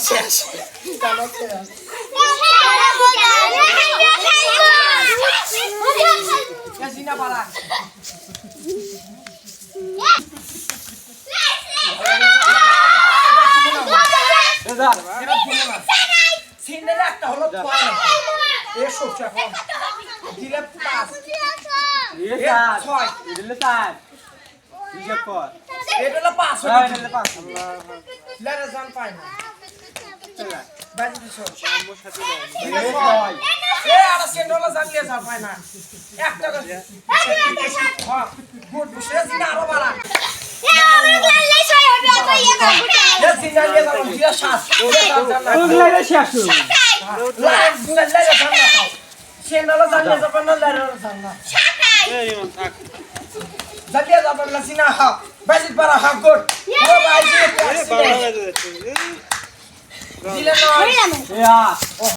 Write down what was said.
শেষ সিন্ডেলে একটা হলো পয় না এ এখন দিলে পাঁচ ছয়। দিলে চার হিসাব কর এটা হলো পাঁচ হ্যাঁ দিলে পাঁচ লেরে জান পায় না চলে বাজি দিছো এ ছয় এ আর সেন্ডলে জান লিয়ে যা পায় না একটা করে হ্যাঁ গুড বুঝে দিনা আরও বাড়া এ দিনা লিয়ে যা দিয়া শ্বাস উগলাই শেষ লাইন লেরে জান না খাও সেন্ডলে জান লিয়ে যাবে না লেরে জান না জালিয়ে